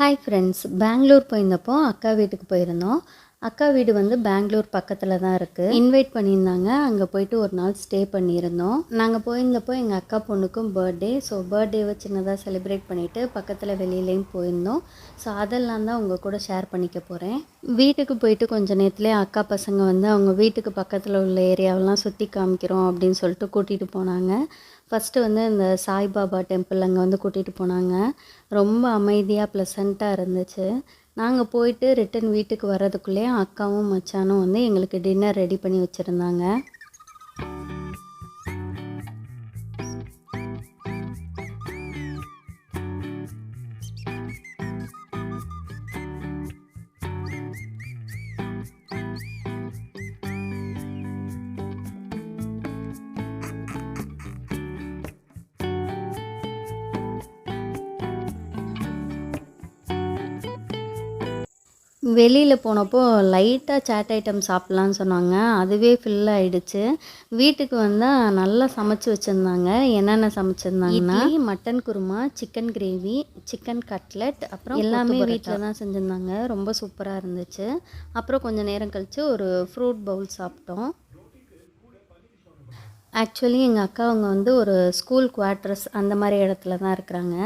Hi friends Bangalore போயிருந்தப்போ அக்கா வீட்டுக்கு போயிருந்தோம். அக்கா வீடு வந்து பெங்களூர் பக்கத்தில் தான் இருக்குது இன்வைட் பண்ணியிருந்தாங்க. அங்கே போயிட்டு ஒரு நாள் ஸ்டே பண்ணியிருந்தோம். நாங்கள் போயிருந்தப்போ எங்கள் அக்கா பொண்ணுக்கும் பர்த்டே ஸோ பர்த்டேவை சின்னதாக செலிப்ரேட் பண்ணிவிட்டு பக்கத்தில் வெளியிலையும் போயிருந்தோம். ஸோ அதெல்லாம் தான் உங்கள் கூட ஷேர் பண்ணிக்க போகிறேன் வீட்டுக்கு போயிட்டு கொஞ்ச நேரத்துலேயே அக்கா பசங்க வந்து அவங்க வீட்டுக்கு பக்கத்தில் உள்ள ஏரியாவெல்லாம் சுற்றி காமிக்கிறோம் அப்படின்னு சொல்லிட்டு கூட்டிகிட்டு போனாங்க. ஃபஸ்ட்டு வந்து இந்த சாய்பாபா டெம்பிள் அங்கே வந்து கூட்டிகிட்டு போனாங்க. ரொம்ப அமைதியாக ப்ளசண்ட்டாக இருந்துச்சு. நாங்கள் போயிட்டு ரிட்டன் வீட்டுக்கு வர்றதுக்குள்ளேயே அக்காவும் மச்சானும் வந்து எங்களுக்கு டின்னர் ரெடி பண்ணி வச்சுருந்தாங்க. வெளியில் போனப்போ லைட்டாக சாட் ஐட்டம் சாப்பிட்லான்னு சொன்னாங்க. அதுவே ஃபில் ஆயிடுச்சு. வீட்டுக்கு வந்தால் நல்லா சமைச்சு வச்சுருந்தாங்க. என்னென்ன சமைச்சிருந்தாங்கன்னா mutton kurma chicken gravy chicken cutlet அப்புறம் எல்லாமே வீட்டில் தான் செஞ்சுருந்தாங்க. ரொம்ப சூப்பராக இருந்துச்சு. அப்புறம் கொஞ்சம் நேரம் கழித்து ஒரு ஃப்ரூட் பவுல் சாப்பிட்டோம். ஆக்சுவலி எங்கள் அக்கா அவங்க வந்து ஒரு ஸ்கூல் குவார்ட்டர்ஸ் அந்த மாதிரி இடத்துல தான் இருக்கிறாங்க.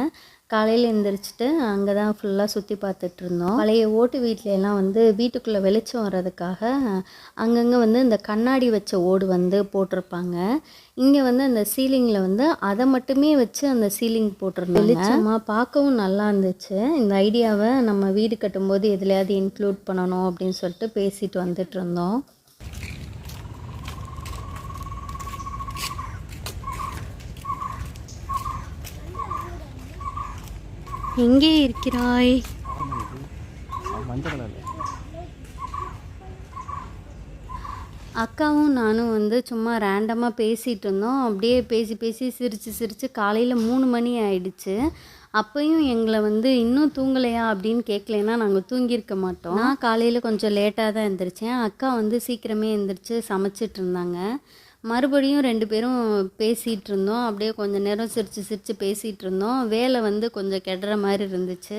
காலையில் எழுந்திரிச்சிட்டு அங்கே தான் ஃபுல்லாக சுற்றி பார்த்துட்டு இருந்தோம் பழைய ஓட்டு வீட்ல எல்லாம் வந்து வீட்டுக்குள்ளே வெளிச்சம் வர்றதுக்காக அங்கங்கே வந்து இந்த கண்ணாடி வச்ச ஓடு வந்து போட்டிருப்பாங்க. இங்கே வந்து அந்த சீலிங்கில் வந்து அதை மட்டுமே வச்சு அந்த சீலிங் போட்டிருந்தோம் வெளிச்சமாக பார்க்கவும் நல்லா இருந்துச்சு. இந்த ஐடியாவை நம்ம வீடு கட்டும்போது எதுலையாவது இன்க்ளூட் பண்ணணும் அப்படின்னு சொல்லிட்டு பேசிட்டு வந்துட்டு இருந்தோம் எங்கே இருக்கிறாய்? அக்காவும் நானும் வந்து சும்மா ரேண்டமாக பேசிகிட்டு இருந்தோம். அப்படியே பேசி பேசி சிரித்து சிரித்து காலையில் மூணு மணி ஆயிடுச்சு. அப்பையும் எங்களை வந்து இன்னும் தூங்கலையா அப்படின்னு கேட்கலன்னா நாங்கள் தூங்கியிருக்க மாட்டோம். நான் காலையில் கொஞ்சம் லேட்டாக தான் எழுந்திரிச்சேன் அக்கா வந்து சீக்கிரமே எழுந்திரிச்சு சமைச்சிட்டு இருந்தாங்க. மறுபடியும் ரெண்டு பேரும் பேசிகிட்டு இருந்தோம் அப்படியே கொஞ்சம் நேரம் சிரித்து சிரித்து பேசிகிட்டு இருந்தோம் வேலை வந்து கொஞ்சம் கெடுற மாதிரி இருந்துச்சு.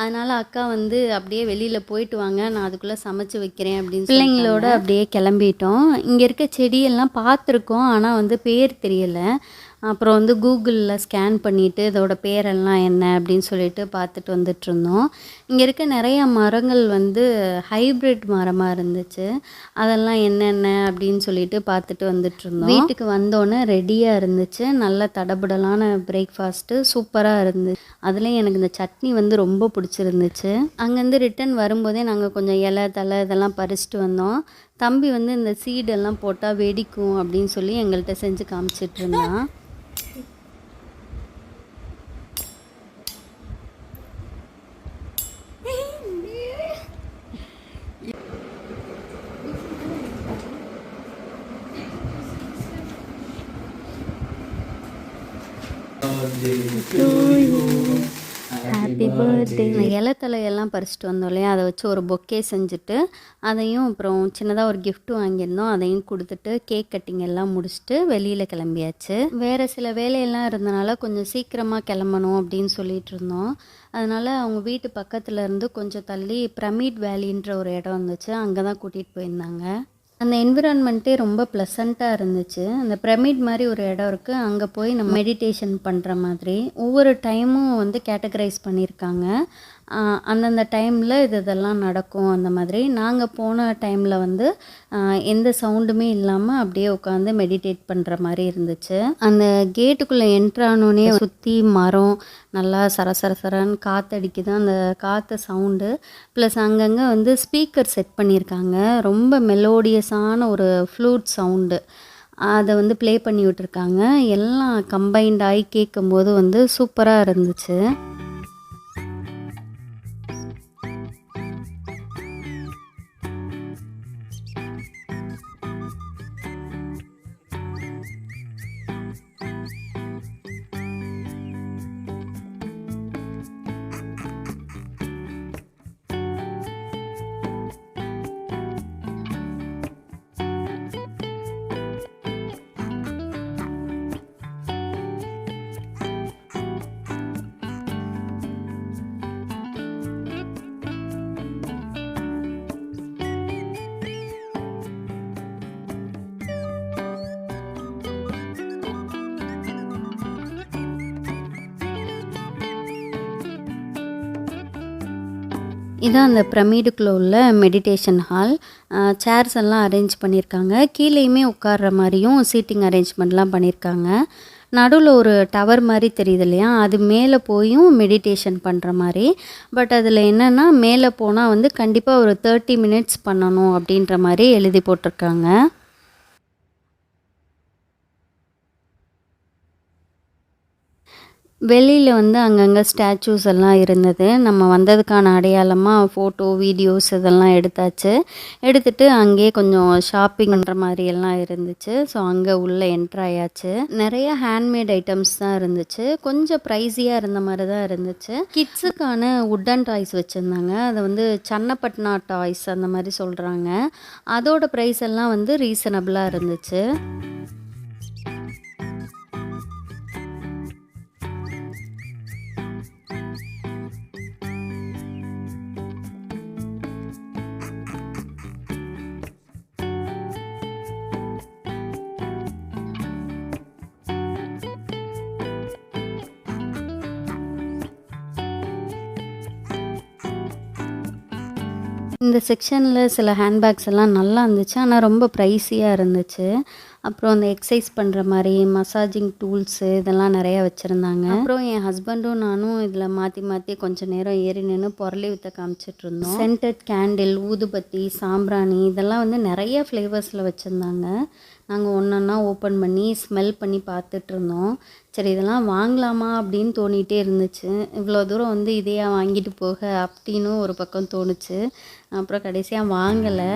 அதனால் அக்கா வந்து அப்படியே வெளியில் போயிட்டு வாங்க நான் அதுக்குள்ளே சமைச்சு வைக்கிறேன் அப்படின்னு பிள்ளைங்களோட அப்படியே கிளம்பிட்டோம். இங்கே இருக்க செடியெல்லாம் பார்த்துருக்கோம் ஆனால் வந்து பேர் தெரியலை. அப்புறம் வந்து கூகுளில் ஸ்கேன் பண்ணிவிட்டு இதோட பேரெல்லாம் என்ன அப்படின்னு சொல்லிட்டு பார்த்துட்டு வந்துட்டுருந்தோம். இங்கே இருக்க நிறைய மரங்கள் வந்து ஹைப்ரிட் மரமாக இருந்துச்சு. அதெல்லாம் என்னென்ன அப்படின்னு சொல்லிட்டு பார்த்துட்டு வந்துட்டுருந்தோம். வீட்டுக்கு வந்தோன்னே ரெடியாக இருந்துச்சு. நல்ல தடபுடலான பிரேக்ஃபாஸ்ட்டு சூப்பராக இருந்துச்சு. அதுலேயும் எனக்கு இந்த சட்னி வந்து ரொம்ப பிடிச்சிருந்துச்சு. அங்கேருந்து ரிட்டன் வரும்போதே நாங்கள் கொஞ்சம் இலை தலை இதெல்லாம் பறிச்சுட்டு வந்தோம். தம்பி வந்து இந்த சீடெல்லாம் போட்டால் வெடிக்கும் அப்படின்னு சொல்லி எங்கள்கிட்ட செஞ்சு காமிச்சிட்டு இருந்தான் ஹாப்பி பர்த்டே இலத்தலையெல்லாம் பறிச்சுட்டு வந்தோம் இல்லையா? அதை வச்சு ஒரு பொக்கே செஞ்சுட்டு அதையும் அப்புறம் சின்னதாக ஒரு gift வாங்கியிருந்தோம். அதையும் கொடுத்துட்டு கேக் கட்டிங் எல்லாம் முடிச்சுட்டு வெளியில் கிளம்பியாச்சு. வேறு சில வேலையெல்லாம் இருந்தனால கொஞ்சம் சீக்கிரமாக கிளம்பணும் அப்படின்னு சொல்லிட்டு இருந்தோம். அதனால் அவங்க வீட்டு பக்கத்துல இருந்து கொஞ்சம் தள்ளி பிரமிட் வேலின்ற ஒரு இடம் இருந்துச்சு. அங்கே தான் கூட்டிகிட்டு போயிருந்தாங்க. அந்த என்விரான்மெண்ட்டே ரொம்ப ப்ளசண்ட்டாக இருந்துச்சு. அந்த பிரமிட் மாதிரி ஒரு இடம் இருக்குது அங்கே போய் நம்ம மெடிடேஷன் பண்ணுற மாதிரி ஒவ்வொரு டைமும் வந்து கேட்டகரைஸ் பண்ணியிருக்காங்க அந்தந்த டைமில் இது இதெல்லாம் நடக்கும் அந்த மாதிரி. நாங்கள் போன டைமில் வந்து எந்த சவுண்டுமே இல்லாமல் அப்படியே உட்காந்து மெடிடேட் பண்ணுற மாதிரி இருந்துச்சு. அந்த கேட்டுக்குள்ளே என்ட்ரானோடனே சுற்றி மரம் நல்லா சர காற்றடிக்குது அந்த காற்று சவுண்டு ப்ளஸ் அங்கங்கே வந்து ஸ்பீக்கர் செட் பண்ணியிருக்காங்க. ரொம்ப மெலோடியஸான ஒரு ஃப்ளூட் சவுண்டு அதை வந்து ப்ளே பண்ணி விட்டுருக்காங்க. எல்லாம் கம்பைண்ட் ஆகி கேட்கும்போது வந்து சூப்பராக இருந்துச்சு. இதான் அந்த பிரமிடுக்குள்ள உள்ள மெடிடேஷன் ஹால் சேர்ஸ் எல்லாம் அரேஞ்ச் பண்ணியிருக்காங்க. கீழேயுமே உட்கார்ற மாதிரியும் சீட்டிங் அரேஞ்ச்மெண்ட்லாம் பண்ணியிருக்காங்க. நடுவில் ஒரு டவர் மாதிரி தெரியுது இல்லையா? அது மேலே போயும் மெடிடேஷன் பண்ணுற மாதிரி. பட் அதில் என்னென்னா மேலே போனால் வந்து கண்டிப்பாக ஒரு தேர்ட்டி மினிட்ஸ் பண்ணணும் அப்படின்ற மாதிரி எழுதி போட்டிருக்காங்க. வெளியில் வந்து அங்கங்கே ஸ்டாச்சூஸ் எல்லாம் இருந்தது. நம்ம வந்ததுக்கான அடையாளமாக ஃபோட்டோ வீடியோஸ் இதெல்லாம் எடுத்தாச்சு. எடுத்துட்டு அங்கேயே கொஞ்சம் ஷாப்பிங் பண்ணுற மாதிரி எல்லாம் இருந்துச்சு. ஸோ அங்கே உள்ளே என்ட்ரு ஆயாச்சு. நிறைய ஹேண்ட்மேட் ஐட்டம்ஸ் தான் இருந்துச்சு. கொஞ்சம் ப்ரைஸியாக இருந்த மாதிரி தான் இருந்துச்சு. கிட்ஸுக்கான உட்டன் டாய்ஸ் வச்சுருந்தாங்க. அதை வந்து சன்னப்பட்னா டாய்ஸ் அந்த மாதிரி சொல்கிறாங்க அதோட ப்ரைஸ் எல்லாம் வந்து ரீசனபிளாக இருந்துச்சு. இந்த செக்ஷனில் சில ஹேண்ட்பேக்ஸ் எல்லாம் நல்லா இருந்துச்சு. ஆனால் ரொம்ப ப்ரைஸியாக இருந்துச்சு. அப்புறம் அந்த எக்ஸசைஸ் பண்ணுற மாதிரி மசாஜிங் டூல்ஸு இதெல்லாம் நிறையா வச்சுருந்தாங்க. அப்புறம் என் ஹஸ்பண்டும் நானும் இதில் மாற்றி மாற்றி கொஞ்சம் நேரம் ஏறி நின்று பொருளை விற்ற காமிச்சிட்டு இருந்தோம். சென்டட் கேண்டில் ஊதுபத்தி சாம்பிராணி இதெல்லாம் வந்து நிறைய ஃப்ளேவர்ஸில் வச்சுருந்தாங்க. நாங்கள் ஒன்றொன்னா ஓப்பன் பண்ணி ஸ்மெல் பண்ணி பார்த்துட்டு இருந்தோம். சரி இதெல்லாம் வாங்கலாமா அப்படின்னு தோணிகிட்டே இருந்துச்சு. இவ்வளோ தூரம் வந்து இதையா வாங்கிட்டு போக அப்படின்னு ஒரு பக்கம் தோணுச்சு. அப்புறம் கடைசியாக வாங்கலை.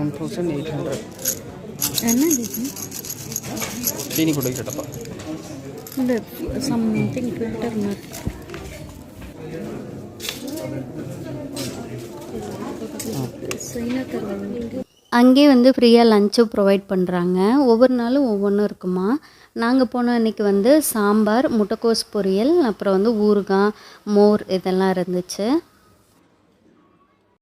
ஒன் தௌசண்ட் எயிட் ஹண்ட்ரட் என்னது சீனி கூட கேட்டப்பா. இந்த சம்திங் ஃபில்டர் மாதிரி. அங்கே வந்து ஃப்ரீயாக லஞ்சும் ப்ரொவைட் பண்ணுறாங்க ஒவ்வொரு நாளும் ஒவ்வொன்றும் இருக்குமா? நாங்கள் போன அன்றைக்கி வந்து சாம்பார் முட்டைக்கோஸ் பொரியல் அப்புறம் வந்து ஊறுகாய் மோர் இதெல்லாம் இருந்துச்சு.